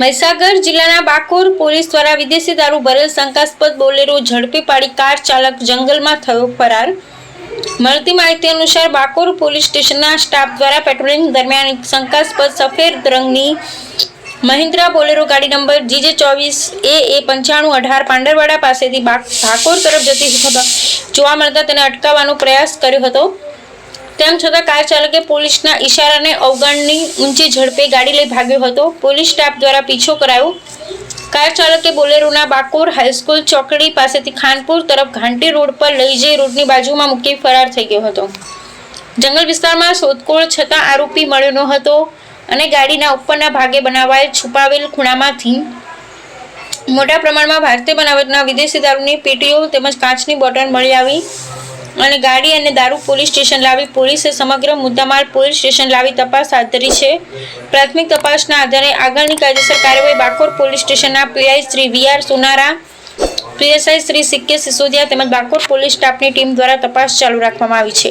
મહીસાગર જિલ્લાના બાકોર પોલીસ દ્વારા વિદેશી દારૂ ભરેલ શંકાસ્પદ બોલેરો ઝડપી પાડી કાર ચાલક જંગલમાં થયો ફરાર. મળતી માહિતી અનુસાર બાકોર પોલીસ સ્ટેશનના સ્ટાફ દ્વારા પેટ્રોલિંગ દરમિયાન એક શંકાસ્પદ સફેદ રંગની મહિન્દ્રા બોલેરો ગાડી નંબર જીજે ચોવીસ એ એ પંચાણું અઢાર પાંડરવાડા પાસેથી ભાકોર તરફ જતી જોવા મળતા તેને અટકાવવાનો પ્રયાસ કર્યો હતો. તેમ છતાં કાર ચાલકે પોલીસના ઈશારાને અવગણની ઊંચી ઝડપે ગાડી લઈ ભાગ્યો હતો. પોલીસ સ્ટાફ દ્વારા પીછો કરાયો. કાર ચાલકે બોલેરોના બાકોર હાઈસ્કૂલ ચોકડી પાસેથી ખાનપુર તરફ ઘાંટી રોડ પર લઈ જઈ રોડની બાજુમાં મૂકી ફરાર થઈ ગયો હતો. જંગલ વિસ્તારમાં શોધખોળ છતાં આરોપી મળ્યો ન હતો અને ગાડીના ઉપરના ભાગે બનાવાયેલ છુપાવેલ ખૂણામાંથી મોટા પ્રમાણમાં ભારતીય બનાવટના વિદેશી દારૂની પેટીઓ તેમજ કાચની બોટલ મળી આવી. અને ગાડી અને દારૂ પોલીસ સ્ટેશન લાવી પોલીસે સમગ્ર મુદ્દામાલ પોલીસ સ્ટેશન લાવી તપાસ હાથ ધરી છે. પ્રાથમિક તપાસના આધારે આગળની કાયદેસર કાર્યવાહી બાકોર પોલીસ સ્ટેશનના PI Shri V R Sonara, PSI Shri સિક્કે Sisodiya તેમજ બાકોર પોલીસ સ્ટાફની ટીમ દ્વારા તપાસ ચાલુ રાખવામાં આવી છે.